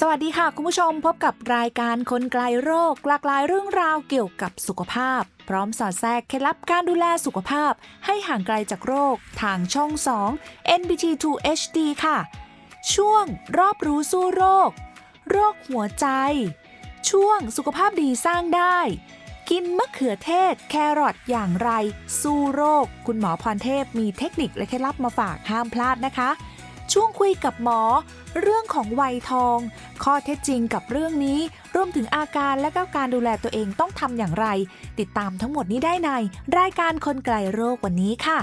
สวัสดีค่ะคุณผู้ชมพบกับรายการคนไกลโรคหลากหลายเรื่องราวเกี่ยวกับสุขภาพ พร้อมสอดแทรกเคล็ดลับการดูแลสุขภาพ ให้ห่างไกลจากโรค ทางช่อง 2 NBT2 HD ค่ะ ช่วงรอบรู้สู้โรค โรคหัวใจ ช่วงสุขภาพดีสร้างได้ กินมะเขือเทศ แครอทอย่างไร สู้โรค คุณหมอพรเทพมีเทคนิคและเคล็ดลับมาฝากห้ามพลาดนะคะ ช่วงคุยกับหมอ เรื่องของวัยทอง ข้อเท็จจริงกับเรื่องนี้ รวมถึงอาการและก็การดูแลตัวเองต้องทำอย่างไร ติดตามทั้งหมดนี้ได้ใน รายการคนไกลโรควันนี้ค่ะ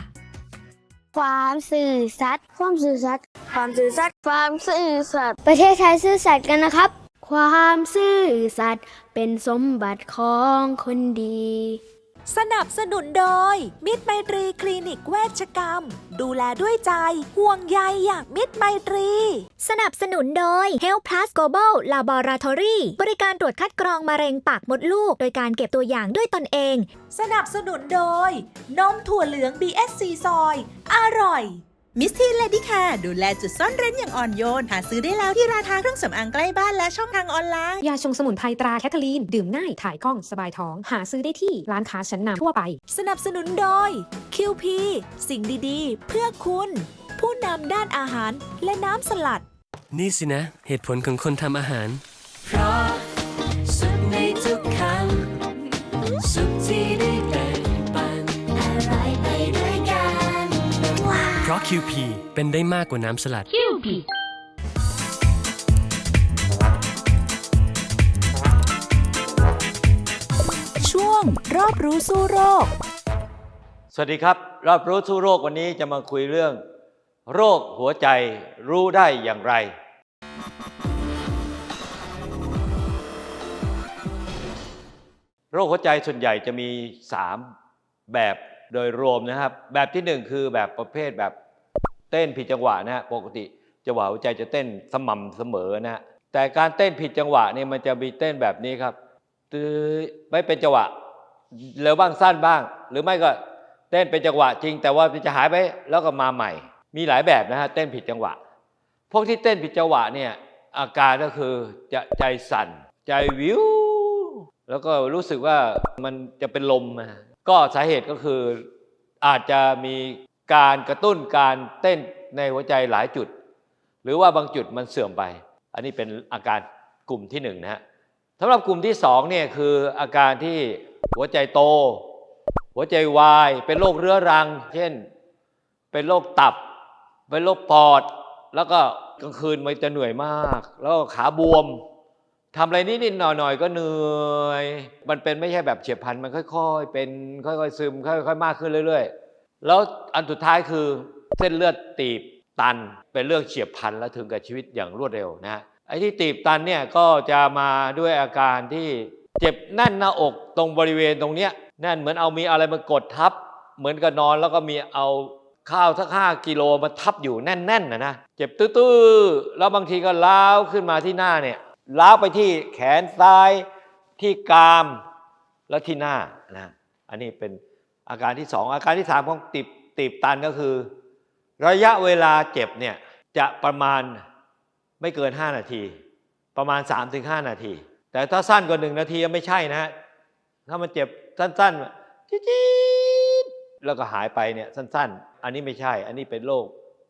ความสื่อสัตย์ความสื่อสัตย์ความซื่อสัตย์ความสื่อสัตย์ประเทศไทยซื่อสัตย์กันนะครับ ความซื่อสัตย์เป็นสมบัติของคนดี สนับสนุนโดย มิตรไมตรีคลินิกเวชกรรม ดูแลด้วยใจ ห่วงใยอย่างมิตรไมตรี สนับสนุนโดย Health Plus Global Laboratory บริการตรวจคัดกรองมะเร็งปากมดลูก โดยการเก็บตัวอย่างด้วยตนเอง สนับสนุนโดย นมถั่วเหลือง BSC ซอย อร่อย มิสทีนเลดี้แคร์ดูแลจุดซ่อนเร้นอย่างอ่อนโยน หาซื้อได้แล้วที่ร้านค้าเครื่องสำอางใกล้บ้านและช่องทางออนไลน์ ยาชงสมุนไพรตราแคทเธอรีน ดื่มง่าย ถ่ายคล่อง สบายท้อง หาซื้อได้ที่ร้านค้าชั้นนำทั่วไป สนับสนุนโดย QP สิ่งดีๆ เพื่อคุณ ผู้นำด้านอาหารและน้ำสลัด นี่สินะ เหตุผลของคนทำอาหาร เพราะสุข QP เป็นได้มากกว่าน้ำสลัดช่วงรอบรู้สู้โรค สวัสดีครับ รอบรู้สู้โรควันนี้จะมาคุยเรื่อง โรคหัวใจรู้ได้อย่างไร โรคหัวใจส่วนใหญ่จะมี 3 แบบโดยรวมนะครับ แบบที่ 1 คือแบบประเภทแบบ เต้นผิดจังหวะนะฮะปกติจังหวะหัวใจจะเต้นสม่ำเสมอนะฮะแต่การเต้นผิดจังหวะเนี่ยมันจะมีเต้นแบบนี้ครับตื้อไม่เป็นจังหวะเร็วบ้างสั้นบ้าง หรือไม่ก็เต้นเป็นจังหวะจริง แต่ว่าจะหายไปแล้วก็มาใหม่ มีหลายแบบนะฮะเต้นผิดจังหวะ พวกที่เต้นผิดจังหวะเนี่ยอาการก็คือจะใจสั่น ใจวิวแล้วก็รู้สึกว่ามันจะเป็นลมนะฮะก็สาเหตุก็คืออาจจะมี การกระตุ้นการเต้นในหัวใจหลายจุด หรือว่าบางจุดมันเสื่อมไป อันนี้เป็นอาการกลุ่มที่หนึ่งนะฮะสำหรับกลุ่มที่สองเนี่ยคืออาการที่หัวใจโต หัวใจวาย เป็นโรคเรื้อรัง เช่น เป็นโรคตับ เป็นโรคปอด แล้วก็กลางคืนมันจะเหนื่อยมาก แล้วก็ขาบวมทำอะไรนิดๆหน่อยๆก็เหนื่อย มันเป็นไม่ใช่แบบเฉียบพลัน มันค่อย ๆ เป็นค่อยๆซึมค่อย ๆ มากขึ้นเรื่อย ๆ แล้วอันสุดท้ายคือเส้นเลือดตีบตันเป็นเรื่องเฉียบพลันและถึงกับชีวิตอย่างรวดเร็วนะฮะไอ้ที่ตีบตันเนี่ยก็จะมาด้วยอาการที่เจ็บแน่นหน้าอกตรงบริเวณตรงเนี้ยแน่นเหมือนเอามีอะไรมากดทับ เหมือนกับนอนแล้วก็มีเอาข้าวสักห้ากิโลมาทับอยู่แน่นๆนะนะเจ็บตื้อๆแล้วบางทีก็ล้าวขึ้นมาที่หน้าเนี่ยล้าวไปที่แขนซ้ายที่กรามแล้วที่หน้านะอันนี้เป็น อาการที่สองอาการที่สามของตีบตีบตันก็คือ ระยะเวลาเจ็บเนี่ยจะประมาณไม่เกิน 5 นาที ประมาณ 3-5 นาที แต่ถ้าสั้นกว่า 1 นาทีไม่ใช่นะฮะถ้ามันเจ็บสั้นๆจี๊ดแล้วก็หายไปเนี่ยสั้น ๆ อันนี้ไม่ใช่ อันนี้เป็นโรค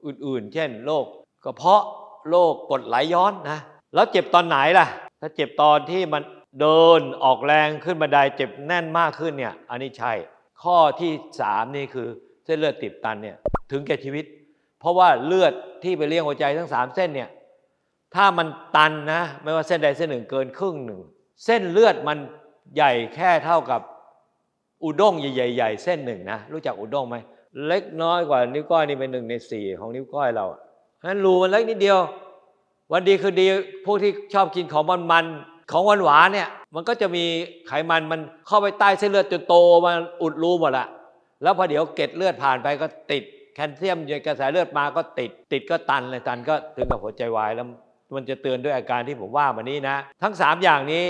อื่นๆ เช่นโรคกระเพาะโรคกดไหลย้อนนะแล้วเจ็บตอนไหนล่ะ ถ้าเจ็บตอนที่มันเดินออกแรงขึ้นบันไดเจ็บแน่นมากขึ้นเนี่ย อันนี้ใช่ ข้อที่3นี่คือเส้นเลือดตีบตันเนี่ยถึงแก่ชีวิต เพราะว่าเลือดที่ไปเลี้ยงหัวใจทั้งสามเส้นเนี่ยถ้ามันตันนะไม่ว่าเส้นใดเส้นหนึ่งเกินครึ่งหนึ่ง เส้นเลือดมันใหญ่แค่เท่ากับอุด้งใหญ่ๆเส้นหนึ่งนะรู้จักอุด้งไหมเล็กน้อยกว่านิ้วก้อยนี่เป็นหนึ่งในสี่ของนิ้วก้อยเราอะเพราะฉะนั้นรูมันเล็กนิดเดียว วันดีคือดีพวกที่ชอบกินของมันมันๆ ของหวานหวานเนี่ยมันก็จะมีไขมันมันเข้าไปใต้เส้นเลือดจนโตมันอุดรูหมดละแล้วพอเดี๋ยวเกล็ดเลือดผ่านไปก็ติดแคลเซียมในกระแสเลือดมาก็ติด ติดก็ตันเลยตันก็ถึงกับหัวใจวายแล้วมันจะเตือนด้วยอาการที่ผมว่ามานี้นะ ทั้ง 3 อย่างนี้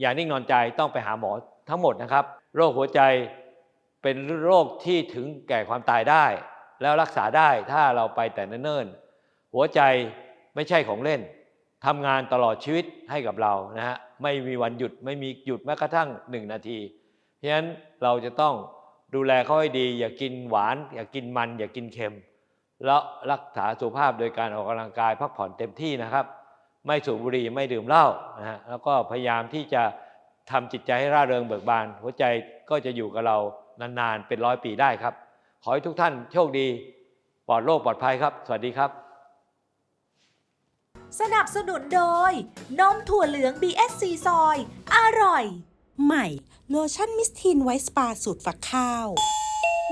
อย่านิ่งนอนใจต้องไปหาหมอทั้งหมดนะครับ โรคหัวใจเป็นโรคที่ถึงแก่ความตายได้ แล้วรักษาได้ถ้าเราไปแต่เนิ่นๆหัวใจไม่ใช่ของเล่น ทำงานตลอดชีวิตให้กับเรานะฮะไม่มีวันหยุดไม่มีหยุดแม้กระทั่ง 1 นาที เพราะฉะนั้นเราจะต้องดูแลเขาให้ดี อย่ากินหวาน อย่ากินมัน อย่ากินเค็ม แล้วรักษาสุขภาพโดยการออกกำลังกายพักผ่อนเต็มที่นะครับ ไม่สูบบุหรี่ไม่ดื่มเหล้านะฮะแล้วก็พยายามที่จะทำจิตใจให้ร่าเริงเบิกบาน หัวใจก็จะอยู่กับเรานานๆเป็นร้อยปีได้ครับ ขอให้ทุกท่านโชคดีปลอดโรคปลอดภัยครับ สวัสดีครับ สนับสนุนโดย นมถั่วเหลือง BSC ซอย อร่อย ใหม่ โลชั่นมิสทีนไวท์สปาสูตรฝักข้าว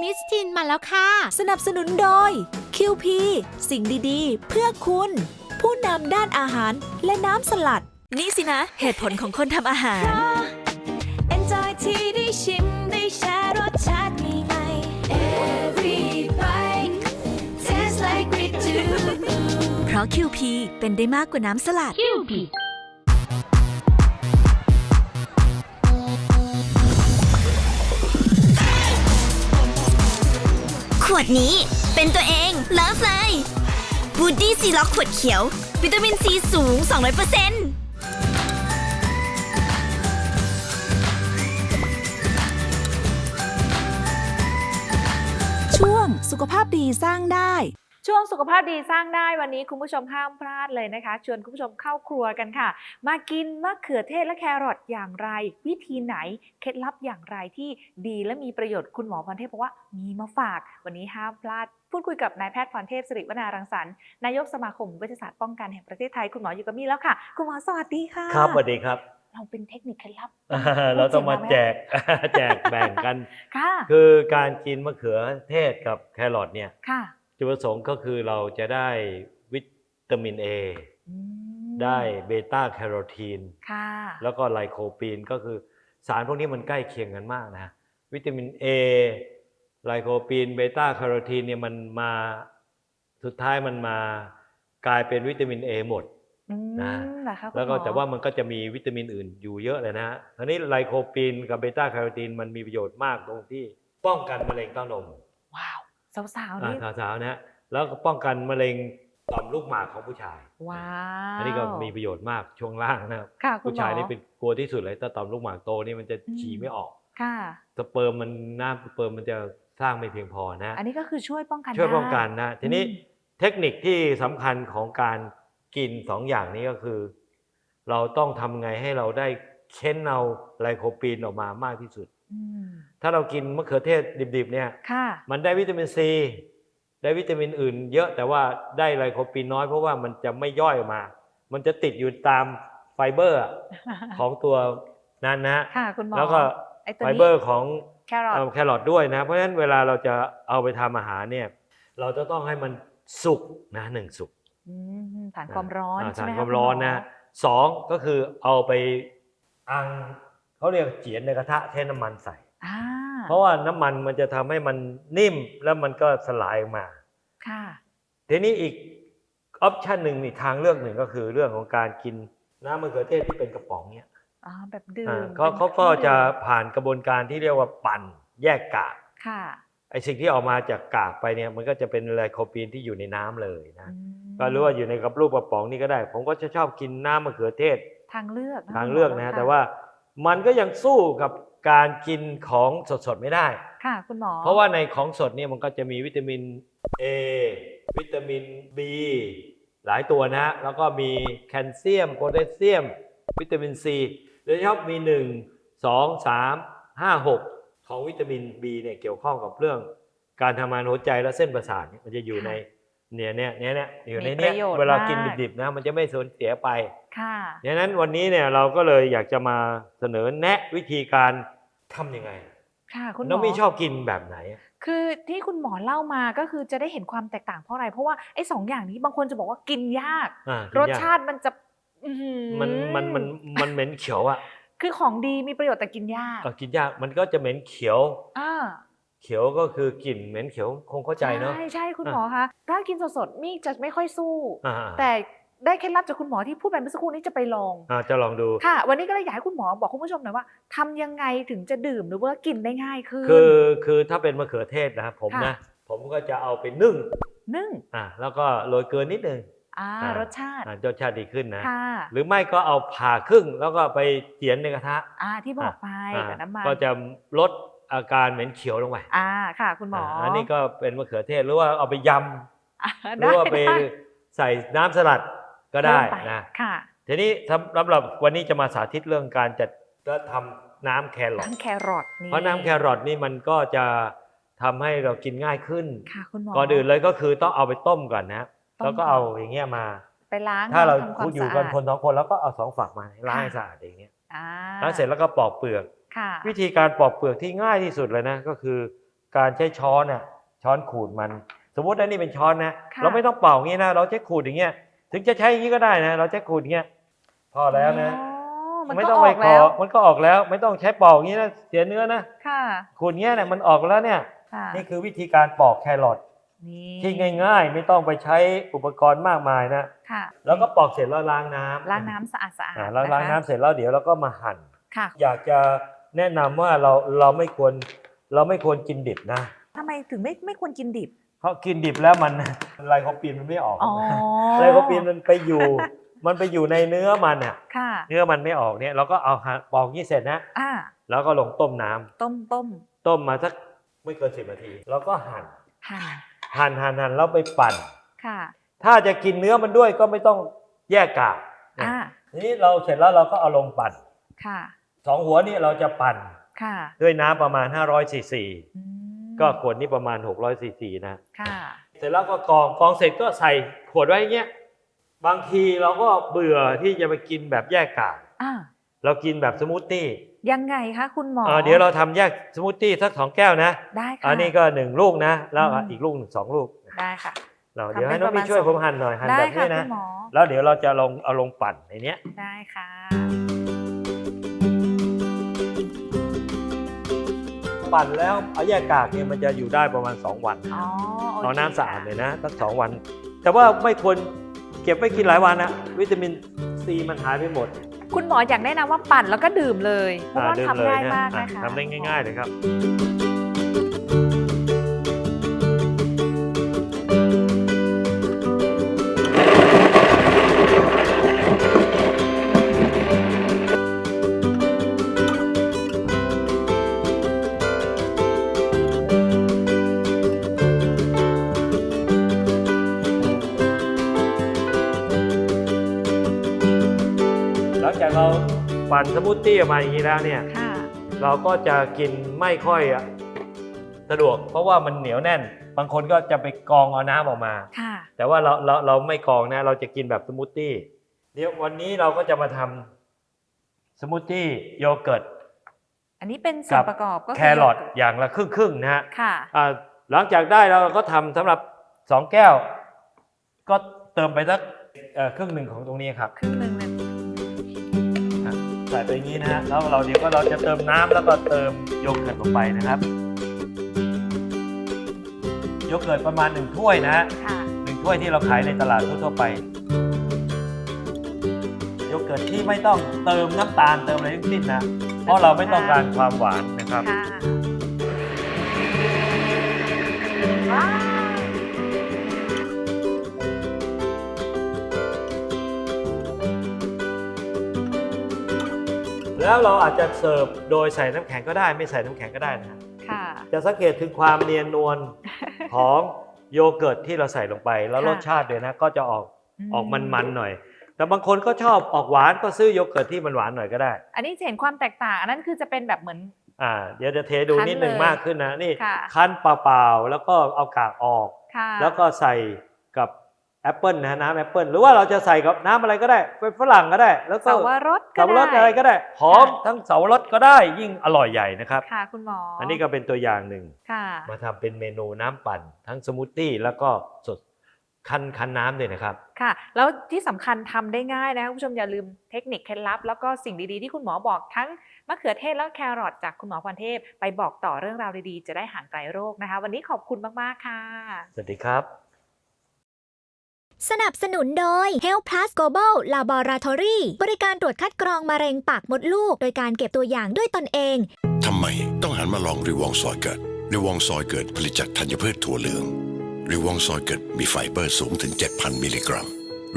มิสทินมาแล้วค่ะ สนับสนุนโดย QP สิ่งดีๆ เพื่อคุณ ผู้นำด้านอาหารและน้ำสลัด นี่สินะ เหตุผลของคนทำอาหาร Enjoy ที่ได้ชิมได้แชร์รสชาติ ราะ QP เป็นได้มากกว่าน้ำสลัด QP ขวดนี้เป็นตัวเองเลิฟเลยบูดดี้ซีล็อกขวดเขียว วิตามินซีสูง 200%ช่วงสุขภาพดีสร้างได้ ช่วงสุขภาพดีสร้างได้วันนี้คุณผู้ชมห้ามพลาดเลยนะคะ ชวนคุณผู้ชมเข้าครัวกันค่ะ มากินมะเขือเทศและแครอทอย่างไร วิธีไหนเคล็ดลับอย่างไรที่ดีและมีประโยชน์คุณหมอพรเทพบอกว่ามีมาฝาก วันนี้ห้ามพลาด พูดคุยกับนายแพทย์พรเทพสิริวนารังสรรค์นายกสมาคมเวชศาสตร์ป้องกันแห่งประเทศไทยคุณหมออยู่กับมี่แล้วค่ะ คุณหมอสวัสดีค่ะครับสวัสดีครับ เราเป็นเทคนิคเคล็ดลับเราต้องมาแจกพูดเสียงมาไหแจกแบ่งกัน ค่ะ คือการกินมะเขือเทศกับแครอทเนี่ยค่ะ จุดประสงค์ก็คือเราจะได้วิตามิน A อืมได้เบต้าแคโรทีนค่ะแล้วก็ไลโคปีนก็คือสารพวกนี้มันใกล้เคียงกันมากนะ วิตามิน A ไลโคปีนเบต้าแคโรทีนเนี่ยมันมาสุดท้ายมันมากลายเป็นวิตามิน A หมดอืมนะเหรอคะคุณแล้วก็หมอแต่ว่ามันก็จะมีวิตามินอื่นอยู่เยอะเลยนะฮะทีนี้ไลโคปีนกับเบต้าแคโรทีนมันมีประโยชน์มากตรงที่ป้องกันมะเร็งเต้านมว้าว สาวๆอ่านี่สาวๆนะฮะแล้วก็ป้องกันมะเร็งต่อมลูกหมากของผู้ชายว้าวอันนี้ก็มีประโยชน์มากช่วงล่างนะครับค่ะคุณผู้หมอชายนี่เป็นกลัวที่สุดเลยถ้าต่อมลูกหมากโตนี่มันจะอืมฉี่ไม่ออกค่ะสเปิร์มมันน้ำสเปิร์มมันจะสร้างไม่เพียงพอนะ อันนี้ก็คือช่วยป้องกันช่วยได้ป้องกันนะทีนี้อืมเทคนิคที่สำคัญของการกินสองอย่างนี้ก็คือ เราต้องทำไงให้เราได้เค้นเอาไลโคปีนออกมามากที่สุดอืม ถ้าเรากินมะเขือเทศดิบๆเนี่ยค่ะมันได้วิตามินซีได้วิตามินอื่น เยอะแต่ว่าได้ไลโคปีนน้อยเพราะว่ามันจะไม่ย่อยออกมา มันจะติดอยู่ตามไฟเบอร์อะของตัวนั้นนะค่ะคุณหมอแล้วก็ไอ้ตัวไฟนี้เบอร์ของแครอทเอ่อแครอทด้วยนะเพราะฉะนั้นเวลาเราจะเอาไปทำอาหารเนี่ย เราจะต้องให้มันสุกนะหนึ่งสุกอืมผ่านความร้อนอ่าใช่ไหมผ่านคะความร้อนคุณหนะสองก็คือเอาไปอัง เขาเรียกเจียนในกระทะใช้น้ำมันใส่ อ่าเพราะว่าน้ำมันมันจะทำให้มันนิ่มแล้วมันก็สลายออกมา ค่ะ ทีนี้อีกออปชันหนึ่งอีกทางเลือกหนึ่งก็คือเรื่องของการกินน้ำมะเขือเทศที่เป็นกระป๋องเนี่ยอ๋อ แบบดื่อ่ามเขาป็นเขาก็ครื่องจะดื่มผ่านกระบวนการที่เรียกว่าปั่นแยกกากค่ะไอสิ่งที่ออกมาจากกากไปเนี่ยมันก็จะเป็นไลโคปีนที่อยู่ในน้ำเลยนะ อืมก็รู้ว่าอยู่ในกับรูปกระป๋องนี่ก็ได้ ผมก็จะชอบกินน้ำมะเขือเทศทางเลือกะทางเลือกนะคุฮะณหมแต่ว่า มันก็ยังสู้กับการกินของสดๆไม่ได้ ค่ะ คุณหมอ เพราะว่าในของสดเนี่ยมันก็จะมีวิตามิน A วิตามิน B หลายตัวนะฮะแล้วก็มีแคลเซียมโพแทสเซียม วิตามิน C โดยเฉพาะมี 1 2 3 5 6 ของวิตามิน B เนี่ยเกี่ยวข้องกับเรื่อง การทำงานหัวใจและเส้นประสาทเนี่ยมันจะอยู่ใน เนี่ยเนี่ยเนี่ยเนี่ยอยู่ในมีปเนี้ยระโยชน์เวลากินมากดิบๆนะมันจะไม่สูญเสียไปค่ะ ดังนั้นวันนี้เนี่ยเราก็เลยอยากจะมาเสนอแนะวิธีการทำยังไงค่ะ คุณหมน้องอมี่ชอบกินแบบไหน คือที่คุณหมอเล่ามาก็คือจะได้เห็นความแตกต่างเพราะอะไร เพราะว่าไอ้สองอย่างนี้บางคนจะบอกว่ากินยาก อ่ารสชาติมันจะอื้อหือมันมันมันมันเหม็นเขียวอะคือของดีมีประโยชน์แต่กินยากเออกินยากมันก็จะเหม็นเขียว อ่า เขียวก็คือกลิ่นเหม็นเขียวคงเข้าใจเนาะใช่ใช่คุณอะหมอคะถ้ากินสดๆมี่จะไม่ค่อยสู้อ่าแต่ได้เคล็ดลับจากคุณหมอที่พูดไปเมื่อสักครู่นี้จะไปลองอ่าจะลองดูค่ะ วันนี้ก็เลยอยากให้คุณหมอบอกคุณผู้ชมหน่อยว่าทำยังไงถึงจะดื่มหรือว่ากินได้ง่ายขึ้นคือคือถ้าเป็นมะเขือเทศนะครับผมค่ะนะผมก็จะเอาไปนึ่งนึ่งอ่าแล้วก็โรยเกลือนิดนึงอ่าอ่ารรสชาติอ่ารสชาติดีขึ้นนะค่ะหรือไม่ก็เอาผ่าครึ่งแล้วก็ไปเจียนในกระทะอ่าที่บอกไปอ่ากับน้ำมันก็จะลด อาการเหม็นเขียวลงไปอ่าค่ะคุณหมออ่าอัอันนี้ก็เป็นมะเขือเทศหรือว่าเอาไปยอ่าำหรือว่าไปได้ใส่น้ำสลัดก็ได้เพิ่มปนะค่ะทีนี้สำสำหรับวันนี้จะมาสาธิตเรื่องการจัดและทำน้ำแครอทน้ำแครอทนี่เพราะน้ำแครอทนี่มันก็จะทำให้เรากินง่ายขึ้นค่ะคุณหมอก่อนอื่นเลยก็คือต้องเอาไปต้มก่อนนะต้มแล้วก็เอาอย่างเงี้ยมา ไปล้างถ้าเราทำความอยู่สะกันอาดคนสองคนแล้วก็เอาสองฝักมาล้างให้สะอาดอย่างเงี้ยอ่าล้างเสร็จแล้วก็ปอกเปลือกค่ะ วิธีการปอกเปลือกที่ง่ายที่สุดเลยนะ ก็คือการใช้ช้อนน่ะช้อนขูดมัน สมมติว่านี่เป็นช้อนนะค่ะเราไม่ต้องเป่าอย่างนี้นะ เราใช้ขูดอย่างเงี้ยถึงจะใช้อย่างนี้ก็ได้นะ เราใช้ขูดอย่างเงี้ยพอแล้วนะอ๋อมันไม่ก็ต้องอไปอกขอแล้วมันก็ออกแล้ว ไม่ต้องใช้ปอกอย่างนี้นะเสียเนื้อนะค่ะขูดเงี้ยเนี่ยมันออกแล้วเนี่ยค่ะนี่คือวิธีการปอกแครอทนี่ที่ง่าย ๆ ไม่ต้องไปใช้อุปกรณ์มากมายนะค่ะแล้วก็ปอกเสร็จแล้วล้างน้ำล้างน้ำสะอาดสะอาดอ่าแล้วล้างน้ำเสร็จแล้วเดี๋ยวเราก็มาหั่นค่ะอยากจะ แนะนำว่าเราเราไม่ควรเราไม่ควรกินดิบนะทำไมถึงไม่ไม่ควรกินดิบ เพราะกินดิบแล้วมัน ไลโคปีนมันไม่ออกอ๋อไลโคปีนมันไปอยู่ มันไปอยู่ในเนื้อมันอะ ค่ะ เนื้อมันไม่ออกเนี่ยเราก็เอาหั่นปอกยี่เสร็จนะ อ่า แล้วก็ลงต้มน้ำต้มต้มต้มมาสักไม่เกินสิบนาที แล้วก็หั่นหั่นหั่นหั่นหั่นแล้วไปปั่น ค่ะ ถ้าจะกินเนื้อมันด้วยก็ไม่ต้องแยกกากนะอ่า ทีนี้เราเสร็จแล้วเราก็เอาลงปั่น ค่ะ สองหัวนี่เราจะปั่นค่ะด้วยน้ำประมาณ 500ซีซีอืมก็ขวดนี้ประมาณ 600ซีซีนะ ค่ะ เสร็จแล้วก็กรองกรองเสร็จก็ใส่ขวดไว้อย่างเงี้ยบางทีเราก็เบื่อที่จะไปกินแบบแยกกากอ่าเรากินแบบสมูทตี้ยังไงคะคุณหมอเอ่อเดี๋ยวเราทำแยกสมูทตี้สักสองแก้วนะได้ค่ะ อันนี้ก็หนึ่งลูกนะ แล้วอืม อีกลูกหนึ่งสองลูกได้ค่ะ เราทำเดี๋ยวให้เป็นน้องประมาพี่ณช่วยสองผมหั่นหน่อยหั่นได้แบบค่ะนี้นะคุณหมอ แล้วเดี๋ยวเราจะลงเอาลงปั่นในเนี้ย ได้ค่ะ ปั่นแล้วเอาแยกกากเนี่ยมันจะอยู่ได้ประมาณ 2 วันอ๋อโอเคเอาน้ำสะอาดค่เลยนะสักสองวัน แต่ว่าไม่ควรเก็บไว้กินหลายวันนะวิตามินซีมันหายไปหมดคุณหมออยากแนะนำว่าปั่นแล้วก็ดื่มเลย เพราะว่าอ่ดื่มทำง่ายนะมากอะนะคะ ทำได้ง่าย ๆ เลยครับ ลังจากเราปั่นสมูทตี้ออกมาอย่างนี้แล้วเนี่ย ค่ะเราก็จะกินไม่ค่อยสะดวก เพราะว่ามันเหนียวแน่น บางคนก็จะไปกรองเอาน้ำออกมา ค่ะ แต่ว่าเราเราเราไม่กรองนะ เราจะกินแบบสมูทตี้ เดี๋ยววันนี้เราก็จะมาทำสมูทตี้โยเกิร์ต อันนี้เป็นส่วนประกอบก็แครอทอย่างละครึ่งครึ่งๆนะฮะค่ะ อ่าหลังจากได้เราก็ทำสำหรับ2แก้ว ก็เติมไปสักเอ่อครึ่งหนึ่งของตรงนี้ครับ ครึ่งหนึ่งเลย ใส่ไปอย่างนี้นะฮะแล้วเราเดี๋ยวก็เราจะเติมน้ำแล้วก็เติมโยเกิร์ตลงไปนะครับโยเกิร์ตประมาณหนึ่งถ้วยนะฮะค่ะหนึ่งถ้วยที่เราขายในตลาดทั่วๆไปโยเกิร์ตที่ไม่ต้องเติมน้ำตาลเติมอะไรทั้งสิ้นนะเพราะเราไม่ต้องการความหวานนะครับค่ แล้วเราอาจจะเสิร์ฟโดยใส่น้ำแข็งก็ได้ ไม่ใส่น้ำแข็งก็ได้นะฮะค่ะ จะสังเกตถึงความเนียนนวลของโยเกิร์ตที่เราใส่ลงไป แล้วค่ะ รสชาติเดี๋ยวนะก็จะออกมออกมันๆหน่อย แต่บางคนก็ชอบออกหวานก็ซื้อโยเกิร์ตที่มันหวานหน่อยก็ได้อันนี้จะเห็นความแตกต่าง อันนั้นคือจะเป็นแบบเหมือน อ่าเดี๋ยวจะเทดูคั้นนิดหนึ่งเลยมากขึ้นนะนี่ค่ะ คั้นเปล่าๆแล้วก็เอากากออก ค่ะแล้วก็ใส่กับ แอปเปิลนะฮะน้ำแอปเปิลหรือว่าเราจะใส่กับน้ำอะไรก็ได้ เป็นฝรั่งก็ได้ แล้วก็สาวรสก็สาวรสได้อะไรก็ได้หอมค่ะทั้งสาวรสก็ได้ยิ่งอร่อยใหญ่นะครับค่ะคุณหมออัอันนี้ก็เป็นตัวอย่างหนึ่งค่ะมาทำเป็นเมนูน้ำปั่น ทั้งสมูทตี้แล้วก็สดคั้นคั้นน้ำด้วยนะครับ ค่ะ แล้วที่สำคัญทำได้ง่ายนะคุณผู้ชมอย่าลืมเทคนิคเคล็ดลับ แล้วก็สิ่งดีๆที่คุณหมอบอกทั้งมะเขือเทศแล้วก็แครอทจากคุณหมอพรเทพ ไปบอกต่อเรื่องราวดีๆ จะได้ห่างไกลโรคนะคะ วันนี้ขอบคุณมากๆค่ะ สวัสดีครับ สนับสนุนโดย Health Plus Global Laboratory บริการตรวจคัดกรองมะเร็งปากมดลูก โดยการเก็บตัวอย่างด้วยตนเอง ทำไมต้องหันมาลองริวองซอยเกิดริวองซอยเกิดผลิตจากธัญพืชถั่วเหลืองริวองซอยเกิดมีไฟเบอร์สูงถึง 7,000 มิลลิกรัม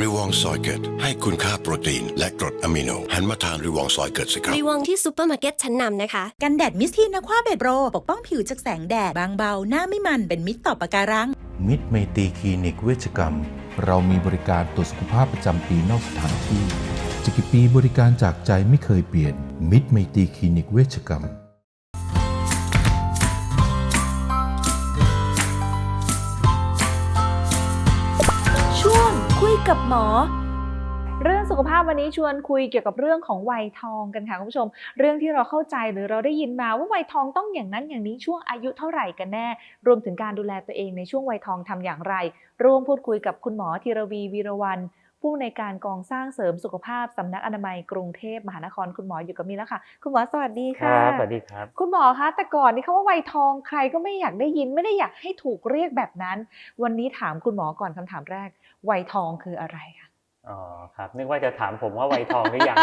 ริวองซอยเกิดให้คุณค่าโปรตีน และกรดอะมิโน หันมาทานริวองซอยเกิดสิครับ รีวองที่ซูเปอร์มาร์เก็ตชั้นนำนะคะ กันแดดมิสทีนอะควาเบดโรปกป้องผิวจากแสงแดดบางเบาหน้าไม่มันเป็นมิตรต่อปะการัง มิตรไมตรีคลินิกเวชกรรม เรามีบริการตรวจสุขภาพประจำปีนอกสถานที่จะกี่ปีบริการจากใจไม่เคยเปลี่ยน มิตรไมตรีคลินิกเวชกรรม ช่วงคุยกับหมอ เรื่องสุขภาพวันนี้ชวนคุยเกี่ยวกับเรื่องของวัยทองกันค่ะคุณผู้ชม เรื่องที่เราเข้าใจหรือเราได้ยินมาว่าวัยทองต้องอย่างนั้นอย่างนี้ช่วงอายุเท่าไหร่กันแน่ รวมถึงการดูแลตัวเองในช่วงวัยทองทำอย่างไร ร่วมพูดคุยกับคุณหมอธีรวีวีรวันผู้ในวยการกองสร้างเสริมสุขภาพสำนักอนามัยกรุงเทพมหานครคุณหมออยู่กับมีแล้วค่ะ คุณหมอสวัสดีคค่ะรับสวัสดีครับ คุณหมอคะแต่ก่อนนี่เขาว่าวัยทองใครก็ไม่อยากได้ยินไม่ได้อยากให้ถูกเรียกแบบนั้น วันนี้ถามคุณหมอก่อนคำถามแรกวัยทองคืออะไรคะ อ๋อครับ นึกว่าจะถามผมว่าวัยทองหรือยัง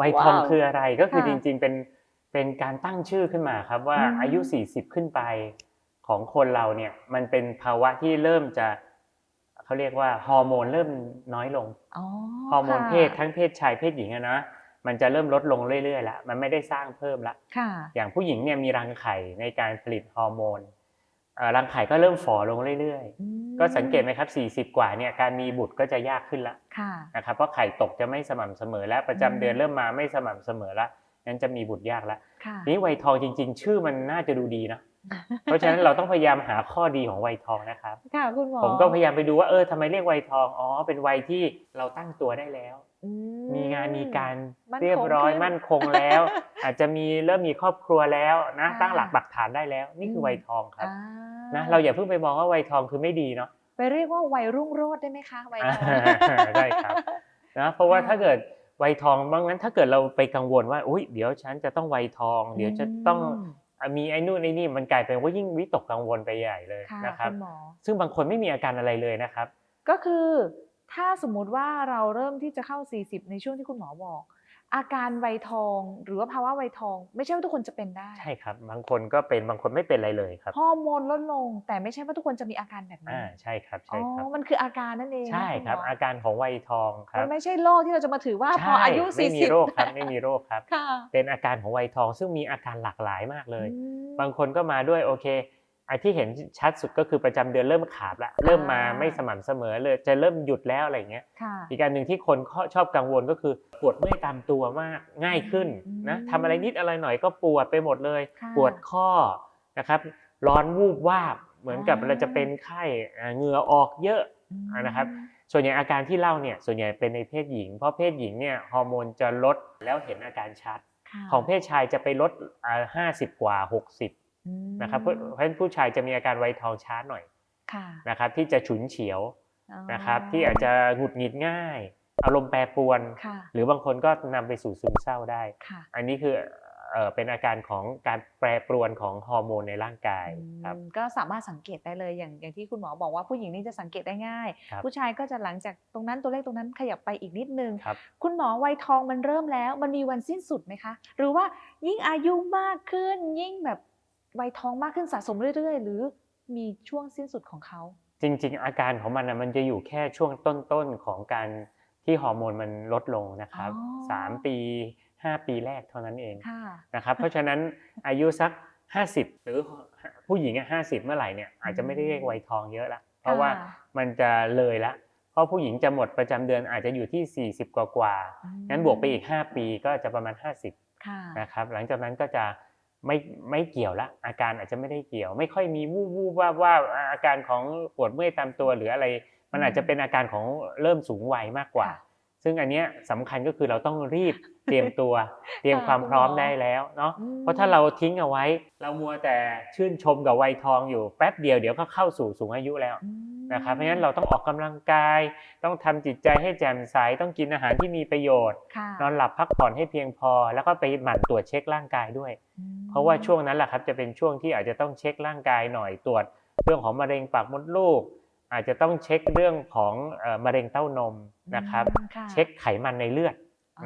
วัยทองว้าวคืออะไรก็คือค่ะจริง ๆ เป็นเป็นการตั้งชื่อขึ้นมาครับว่าอืมอายุ 40 ขึ้นไปของคนเราเนี่ยมันเป็นภาวะที่เริ่มจะเขาเรียกว่าฮอร์โมนเริ่มน้อยลงอ๋อฮอร์โมนค่ะเพศทั้งเพศชายเพศหญิงอะนะมันจะเริ่มลดลงเรื่อยๆละมันไม่ได้สร้างเพิ่มละค่ะอย่างผู้หญิงเนี่ยมีรังไข่ในการผลิตฮอร์โมนเอ่อ รังไข่ก็เริ่มฝ่อลงเรื่อยอืมๆก็สังเกตไหมครับ 40 กว่าเนี่ยการมีบุตรก็จะยากขึ้นละค่ะนะครับเพราะไข่ตกจะไม่สม่ำเสมอแล้วประจำอืมเดือนเริ่มมาไม่สม่ำเสมอละงั้นจะมีบุตรยากละค่ะนี่วัยทองจริง ๆ ชื่อมันน่าจะดูดีนะเพราะฉะนั้นเราต้องพยายามหาข้อดีของวัยทองนะครับค่ะคุณหมอผมก็พยายามไปดูว่าเออทำไมเรียกวัยทองอ๋อเป็นวัยที่เราตั้งตัวได้แล้วอืมีงานมีการมั่นคงเรียบร้อยขึ้นมั่นคงแล้ว อาจจะมีเริ่มมีครอบครัวแล้วนะค่ะตั้งหลักปักฐานได้แล้ว นี่คืออมวัยทองครับอ่า นะเราอย่าเพิ่งไปมองว่าวัยทองคือไม่ดีเนาะไปเรียกว่าวัยรุ่งโรจน์ได้ไหมคะวัยทองใช่ครับนะเพราะว่าค่ะถ้าเกิดวัยทองบางงั้นถ้าเกิดเราไปกังวลว่าอุ้ยเดี๋ยวฉันจะต้องวัยทอง เดี๋ยวจะต้องมอะมีไอ้นู่นไอ้นี่มันกลายเป็นว่ายิ่งวิตกกังวลไปใหญ่เลยค่ะนะครับคุณหมอซึ่งบางคนไม่มีอาการอะไรเลยนะครับ ก็คือถ้าสมมุติว่าเราเริ่มที่จะเข้า 40 ในช่วงที่คุณหมอบอก อาการวัยทอง หรือว่าภาวะวัยทอง ไม่ใช่ว่าทุกคนจะเป็นได้ ใช่ครับ บางคนก็เป็นบางคนไม่เป็นอะไรเลยครับฮอร์โมนลดลง แต่ไม่ใช่ว่าทุกคนจะมีอาการแบบนี้อ่าใช่ครับอ๋อใช่ครับมันคืออาการนั่นเองนะใช่ครับณหมอาการของวัยทองครัมับนไม่ใช่โรคที่เราจะมาถือว่าพอใช่อายุไม่มี40โรคครับไม่มีโรคครับค่ะเป็นอาการของวัยทองซึ่งมีอาการหลากหลายมากเลยอืมบางคนก็มาด้วยโอเค ไอ้ที่เห็นชัดสุดก็คือประจำเดือนเริ่มขาดละเริ่มมาไม่สม่ำเสมอเลยจะเริ่มหยุดแล้วอะไรอย่างเงี้ยค่ะอีกการหนึ่งที่คนชอบกังวลก็คือปวดเมื่อยตามตัวมากง่ายขึ้นนะอืมทำอะไรนิดอะไรหน่อยก็ปวดไปหมดเลยค่ะปวดข้อนะครับร้อนวูบวาบเหมือนกับอ่าเราจะเป็นไข้อ่าเหงื่อออกเยอะอืมนะครับส่วนใหญ่อาการที่เล่าเนี่ยส่วนใหญ่เป็นในเพศหญิง เพราะเพศหญิงเนี่ยฮอร์โมนจะลดแล้วเห็นอาการชัดค่ะของเพศชายจะไปลดห้าสิบกว่าหกสิบอืม นะครับเพราะเพราะฉะนั้นผู้ชายจะมีอาการไวยทองช้าหน่อยค่ะนะครับ ที่จะฉุนเฉียวอ๋อนะครับ ที่อาจจะหงุดหงิดง่าย อารมณ์แปรปรวนค่ะหรือบางคนก็นำไปสู่ซึมเศร้าได้ค่ะอันนี้คือเอ่อเป็นอาการของการแปรปรวนของฮอร์โมนในร่างกายครับอืมก็สามารถสังเกตได้เลยอย่างอย่างที่คุณหมอบอกว่าผู้หญิงนี่จะสังเกตได้ง่ายครับผู้ชายก็จะหลังจากตรงนั้นตัวเลขตรงนั้นขยับไปอีกนิดนึงครับคุณหมอวัยทองมันเริ่มแล้ว มันมีวันสิ้นสุดไหมคะ หรือว่ายิ่งอายุมากขึ้นยิ่งแบบ วัยทองมากขึ้นสะสมเรื่อย ๆ หรือมีช่วงสิ้นสุดของเขา จริง ๆ อาการของมันนะมันจะอยู่แค่ช่วงต้นๆของการที่ฮอร์โมนมันลดลงนะครับอ๋อสามปีห้าปีแรกเท่านั้นเองค่ะนะครับเพราะฉะนั้นอายุสัก 50 หรือผู้หญิงห้าสิบเมื่อไหร่เนี่ยอาจจะไม่ได้เรียกวัยทองเยอะละเพราะว่ามันจะเลยละเพราะผู้หญิงจะหมดประจำเดือนอาจจะอยู่ที่ 40 กว่ากว่าๆงั้นบวกไปอีก 5 ปีก็จะประมาณ 50ค่ะนะครับหลังจากนั้นก็จะ ไม่ไม่เกี่ยวละอาการอาจจะไม่ได้เกี่ยว ไม่ค่อยมีวูบวูบว่าบว่าบอาการของปวดเมื่อยตามตัวหรืออะไร มันอาจจะเป็นอาการของเริ่มสูงวัยมากกว่า ซึ่งอันเนี้ยสำคัญก็คือเราต้องรีบเตรียมตัวเตรียมความพร้อมได้แล้วเนาะอืมเพราะถ้าเราทิ้งเอาไว้ เรามัวแต่ชื่นชมกับวัยทองอยู่แป๊บเดียวเดี๋ยวก็เข้าสู่สูงอายุแล้ว นะครับเพราะฉะนั้นเราต้องออกกำลังกาย ต้องทำจิตใจให้แจ่มใสต้องกินอาหารที่มีประโยชน์ค่ะนอนหลับพักผ่อนให้เพียงพอ แล้วก็ไปหมั่นตรวจเช็คร่างกายด้วย เพราะว่าช่วงนั้นแหละครับจะเป็นช่วงที่อาจจะต้องเช็คร่างกายหน่อยตรวจ เรื่องของมะเร็งปากมดลูก อาจจะต้องเช็คเรื่องของเอ่อมะเร็งเต้านมนะครับอืมค่ะเช็คไขมันในเลือด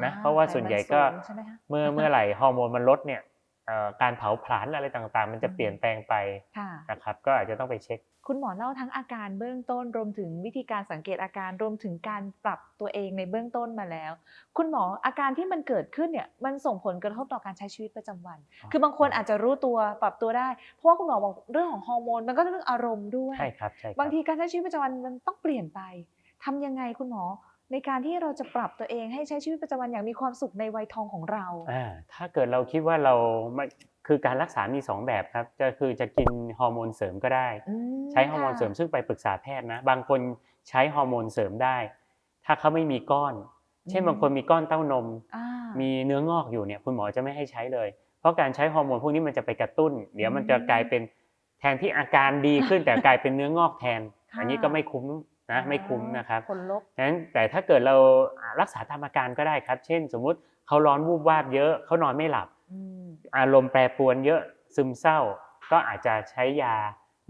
นะอ่าเพราะว่าส่วนใหญ่ก็ไขมันสูงใช่ไหมคะเมื่อเมื่อไหร่ฮอร์โมนมันลดเนี่ยเอ่อ การเผาผลาญอะไรต่างๆ มันจะเปลี่ยนแปลงไปค่ะนะครับก็อาจจะต้องไปเช็ค คุณหมอเล่าทั้งอาการเบื้องต้นรวมถึงวิธีการสังเกตอาการรวมถึงการปรับตัวเองในเบื้องต้นมาแล้ว คุณหมออาการที่มันเกิดขึ้นเนี่ยมันส่งผลกระทบต่อการใช้ชีวิตประจำวัน คือบางคนอาจจะรู้ตัวปรับตัวได้ เพราะว่าคุณหมอบอกเรื่องของฮอร์โมนมันก็เรื่องอารมณ์ด้วยใช่ครับใช่ครับบางทีการใช้ชีวิตประจำวันมันต้องเปลี่ยนไปทำยังไงคุณหมอ ในการที่เราจะปรับตัวเองให้ใช้ชีวิตประจำวันอย่างมีความสุขในวัยทองของเรา อ่าถ้าเกิดเราคิดว่าเราไม่คือการรักษามีสองแบบครับจะคือจะกินฮอร์โมนเสริมก็ได้ อืมใช้ฮอร์โมนค่ะเสริมซึ่งไปปรึกษาแพทย์นะ บางคนใช้ฮอร์โมนเสริมได้ ถ้าเขาไม่มีก้อน เช่นอืมบางคนมีก้อนเต้านม อ่ามีเนื้องอกอยู่เนี่ยคุณหมอจะไม่ให้ใช้เลย เพราะการใช้ฮอร์โมนพวกนี้มันจะไปกระตุ้น เดี๋ยวมันจะกลายเป็นแทนที่อาการดีขึ้นแต่กลายเป็นเนื้องอกแทนค่ะ อันนี้ก็ไม่คุ้มนะไม่คุ้มนะครับผลลบฉะนั้นแต่ถ้าเกิดเรารักษาตามอาการก็ได้ครับ เช่น สมมุติเขาร้อนวูบวาบเยอะเขานอนไม่หลับอืมอารมณ์แปรปรวนเยอะซึมเศร้า ก็อาจจะใช้ยา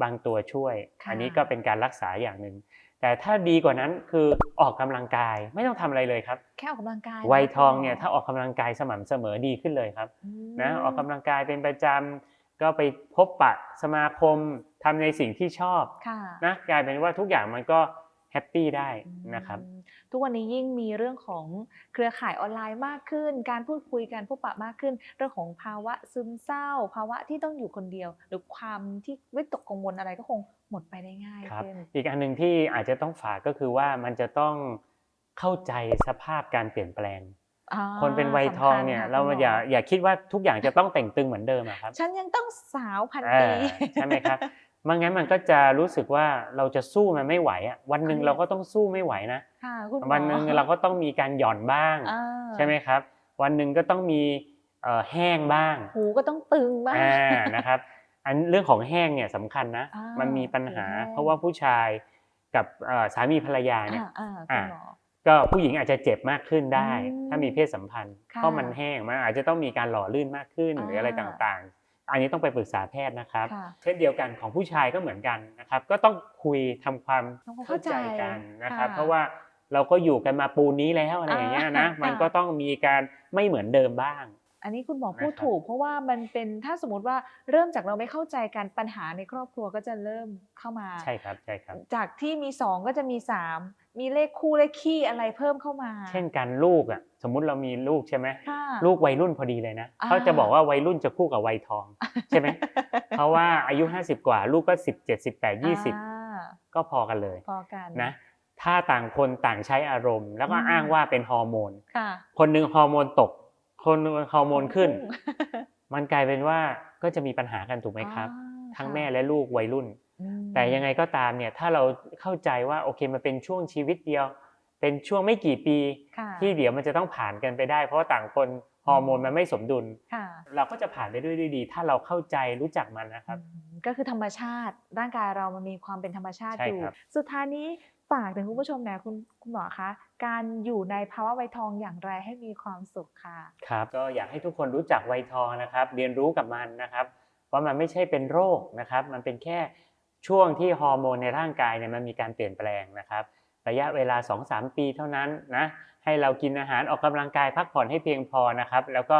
บางตัวช่วยค่ะอันนี้ก็เป็นการรักษาอย่างหนึ่งแต่ถ้าดีกว่านั้นคือออกกำลังกายไม่ต้องทำอะไรเลยครับ แค่ออกกำลังกายวัยนะทองคุณหมเนี่ยถ้าออกกำลังกายสม่ำเสมอดีขึ้นเลยครับอืมนะออกกำลังกายเป็นประจำ ก็ไปพบปะสมาคมทำในสิ่งที่ชอบค่ะนะกลายเป็นว่าทุกอย่างมันก็แฮปปี้ได้นะครับอืมทุกวันนี้ยิ่งมีเรื่องของเครือข่ายออนไลน์มากขึ้น การพูดคุยกันพบปะมากขึ้น เรื่องของภาวะซึมเศร้า ภาวะที่ต้องอยู่คนเดียว หรือความที่วิตกกังวลอะไรก็คงหมดไปได้ง่ายครับขึ้นอีกอันหนึ่งที่อาจจะต้องฝากก็คือว่ามันจะต้องเข้าใจสภาพการเปลี่ยนแปลงอ่า คนเป็นวัยทองเนี่ยสำคัญค่ะเราคุณหมออย่าอย่าคิดว่าทุกอย่างจะต้องแต่งตึงเหมือนเดิมอะครับ ฉันยังต้องสาวพันอ่าปีใช่ไหมครับไม่งั้นมันก็จะรู้สึกว่าเราจะสู้มันไม่ไหวอะวันหนึ่งเครียดเราก็ต้องสู้ไม่ไหวนะค่ะคุณหมอวันหนึ่งเราก็ต้องมีการหย่อนบ้างอ่าใช่ไหมครับ วันหนึ่งก็ต้องมีเอ่อแห้งบ้าง หูก็ต้องตึงบ้างอ่านะครับอันเรื่องของแห้งเนี่ยสำคัญนะอ่ามันมีปัญหาหูแห้งเพราะว่าผู้ชายกับเอ่อสามีภรรยาเนี่ย อ่าอ่าคุณหมอก็ผู้หญิงอาจจะเจ็บมากขึ้นได้อืมถ้ามีเพศสัมพันธ์ค่ะเพราะมันแห้งมันอาจจะต้องมีการหล่อลื่นมากขึ้นหรืออะไรอ่าต่างๆ อันนี้ต้องไปปรึกษาแพทย์นะครับค่ะเช่นเดียวกันของผู้ชายก็เหมือนกันนะครับ ก็ต้องคุยทำความทำความเข้าเข้าใจใจกันนะครับค่ะเพราะว่าเราก็อยู่กันมาปูนนี้แล้วอะไรอย่างเงี้ยนะอ่ามัมันก็ต้องมีการไม่เหมือนเดิมบ้าง อันนี้คุณหมอพูดนะครับถูก เพราะว่ามันเป็นถ้าสมมติว่าเริ่มจากเราไม่เข้าใจกันปัญหาในครอบครัวก็จะเริ่มเข้ามาใช่ครับใช่ครับ จากที่มีสองก็จะมีสามมีเลขคู่เลขคี่อะไรเพิ่มเข้ามา เช่นกันลูกอะสมมุติเรามีลูกใช่ไหมค่ะลูกวัยรุ่นพอดีเลยนะอ่าเขาจะบอกว่าวัยรุ่นจะคู่กับวัยทองใช่ไหมเพราะว่าอายุ 50 กว่า ลูกก็ 17 18อ่า20 ก็พอกันเลยพอกันนะถ้าต่างคนต่างใช้อารมณ์ แล้วก็อืมอ้างว่าเป็นฮอร์โมนค่ะคนหนึ่งฮอร์โมนตก คนหนึ่งฮอร์โมนขึ้นพุ่งมันกลายเป็นว่าก็จะมีปัญหากันถูกไหมครับอ่าทั้งค่ะแม่และลูกวัยรุ่นอืมแต่ยังไงก็ตามเนี่ยถ้าเราเข้าใจว่าโอเคมันเป็นช่วงชีวิตเดียว เป็นช่วงไม่กี่ปีค่ะที่เดี๋ยวมันจะต้องผ่านกันไปได้ เพราะว่าต่างคนฮอร์โมนมันไม่สมดุลค่ะเราก็จะผ่านไปด้วยด้วยดี ถ้าเราเข้าใจรู้จักมันนะครับอืมก็คือธรรมชาติร่างกายเรามันมีความเป็นธรรมชาติใช่อยู่ครับสุดท้ายนี้ ฝากถึงคุณผู้ชมหนะคุณคุณหมอคะการอยู่ในภาวะวัยทองอย่างไรให้มีความสุขค่ะครับก็อยากให้ทุกคนรู้จักวัยทองนะครับ เรียนรู้กับมันนะครับว่ามันไม่ใช่เป็นโรคนะครับ มันเป็นแค่ช่วงที่ฮอร์โมนในร่างกายเนี่ยมันมีการเปลี่ยนแปลงนะครับ ระยะเวลา 2-3 ปีเท่านั้นนะให้เรากินอาหารออกกำลังกายพักผ่อนให้เพียงพอนะครับ แล้วก็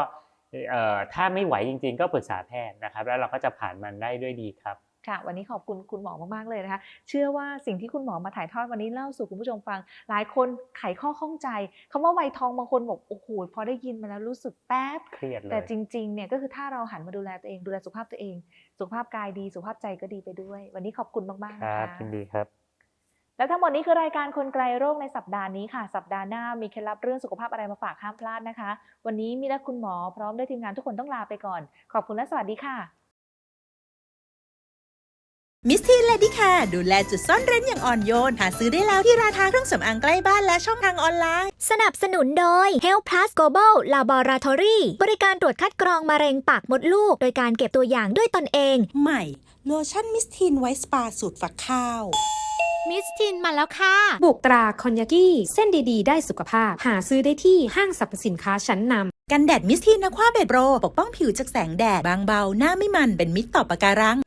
ถ้าไม่ไหวจริง ๆ ก็ปรึกษาแพทย์นะครับ แล้วเราก็จะผ่านมันได้ด้วยดีครับ ค่ะ วันนี้ขอบคุณคุณหมอมากๆเลยนะคะ เชื่อว่าสิ่งที่คุณหมอมาถ่ายทอดวันนี้เล่าสู่คุณผู้ชมฟัง หลายคนไขข้อข้องใจคำว่าวัยทองบางคนบอกโอ้โหพอได้ยินมาแล้วรู้สึกแป๊บเครียดเลยแต่จริงๆเนี่ยก็คือถ้าเราหันมาดูแลตัวเองดูแลสุขภาพตัวเอง สุขภาพกายดีสุขภาพใจก็ดีไปด้วย วันนี้ขอบคุณมากๆคนะรับคะยินดีครับและทั้งหมดนี้คือรายการคนไกลโรคในสัปดาห์นี้ค่ะ สัปดาห์หน้ามีเคล็ดลับเรื่องสุขภาพอะไรมาฝากห้ามพลาดนะคะ วันนี้มีและคุณหมอพร้อมด้วยทีมงานทุกคนต้องลาไปก่อน ขอบคุณและสวัสดีค่ะ มิสทีนเลดี้แคร์ดูแลจุดซ่อนเร้นอย่างอ่อนโยน หาซื้อได้แล้วที่ร้านค้าเครื่องสำอางใกล้บ้านและช่องทางออนไลน์ สนับสนุนโดย Health Plus Global Laboratory บริการตรวจคัดกรองมะเร็งปากมดลูก โดยการเก็บตัวอย่างด้วยตนเอง ใหม่ โลชั่นมิสทีนไวท์สปาสูตรฝักข้าวมิสทินมาแล้วค่ะ บุกตราคอนยากิเส้นดีๆ ได้สุขภาพ หาซื้อได้ที่ห้างสรรพสินค้าชั้นนำกันแดดมิสทีนนะคว้าเบดโรปกป้องผิวจากแสงแดดบางเบาหน้าไม่มันเป็นมิตรต่อปะการัง